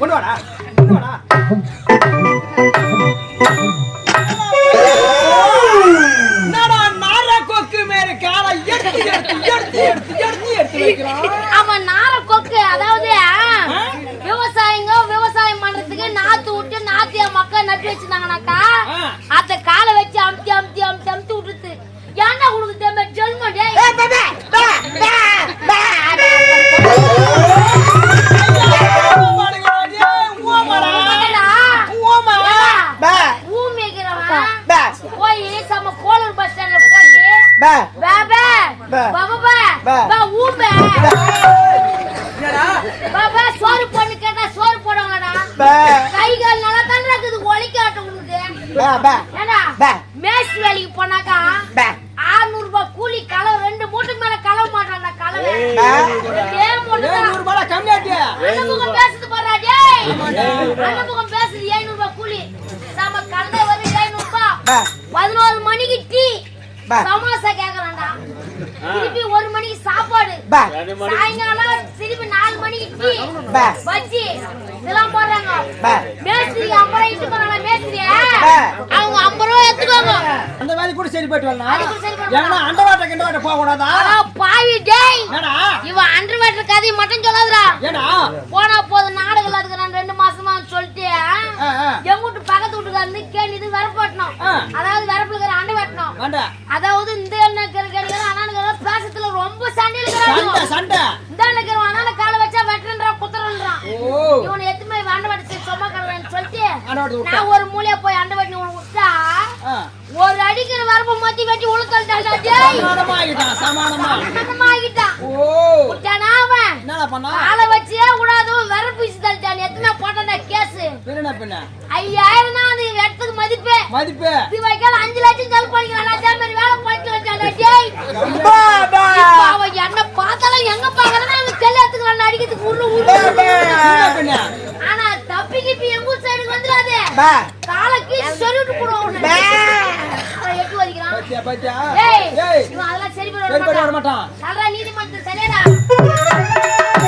கொண்டு வாடா கொண்டு வாடா என்னடா நார கொக்கு மேல காலை எடுத்து எடுத்து எடுத்து எடுத்து எடுத்து எடுத்து வைக்கிறான்? பே, பே, பே, பே, பே, பே, ஊம்பே. பே, பே, சோறு கேட்டா சோறு போடுவாங்கடா. கை கால் நல்லா தானே இருக்குது. ஒலிக்காட்டம் உனக்கு பே. மேஸ் வேலைக்கு போனாக்கா ஆறுநூறு ரூபாய் கூலி களவு ரெண்டு மூட்டுக்கு மேல களவு மாட்டான்டா ரூபாய் கம்மியாட்டியா? அன்னமுகம் பேசுது பாருடா, டேய். அன்னமுகம் சமோசா கேக்குறான்டா. திருப்பி ஒரு மணிக்கு சாப்பாடு. சாயங்காலம் திருப்பி நாலு மணிக்கு டீ. பா. பஜ்ஜி. இதெல்லாம் போடுறாங்க. மேஸ்திரி ஐம்பது ரூபாய் இட்டு போறாங்க மேஸ்திரி. அவங்க ஐம்பது ரூபாய் எடுத்துக்கோங்க. அந்த வேலை கூட சரி போயிட்டு வரலாம் ஏன்னா போக கூடாதா பாவி டேய். இவன் அண்டர் வாட்டர் கதையை மட்டும் சொல்லாதடா. ஏடா? போனா போதும் நாடகம் இருக்கிறான் ரெண்டு அதாவது இந்த கேள்வி அண்ணனுக்கு பேசத்துல ரொம்ப சண்டையில சண்டை சண்டை. இந்த இருக்கிற அண்ணனை காலை வச்சா வெட்டுறான் குத்துறான் ஓ. இவனை எத்துமே அண்டை வெட்டி சும்மா கழுவேன்னு சொல்லிட்டு நான் ஒரு மூலையா போய் அண்டை வெட்டி விட்டா. ஒரு அடிக்கிற வரப்பு மத்தி வெட்டி உளுத்தல்டாடா டேய். சமானமா ஆகிட்டான் சமானமா ஆகிட்டான். ஓ. விட்டானா அவன். என்னடா பண்ணா? காலை வச்சே கூடாது வரப்பு வீசி தள்ளிட்டான். எத்தனை போட்டா கேஸ்? என்ன பின்ன ஐயாயிரம் தான் அது. மதிப்பு. மதிப்பு. இது வைக்கால அஞ்சு லட்சம் செலவு பண்ணிக்கிறான். அதே மாதிரி வேலை வச்சாடா டேய் அவன் என்ன பார்த்தாலும் எங்க பாக்குறேன்னா அவன் செல்ல எடுத்துக்கிறான் அடிக்கிறதுக்கு உள்ள பின்ன ஆனா தப்பி கிப்பி எங்க ஊர் சைடுக்கு வந்துடாது. காலை கீழ் சொல்லிட்டு போடுவான் உன்னை. அவன் எட்டு பத்தியா ஏய் இவன் அதெல்லாம் சரி சரி பண்ணி வர பண்ண மாட்டான். சரியாடா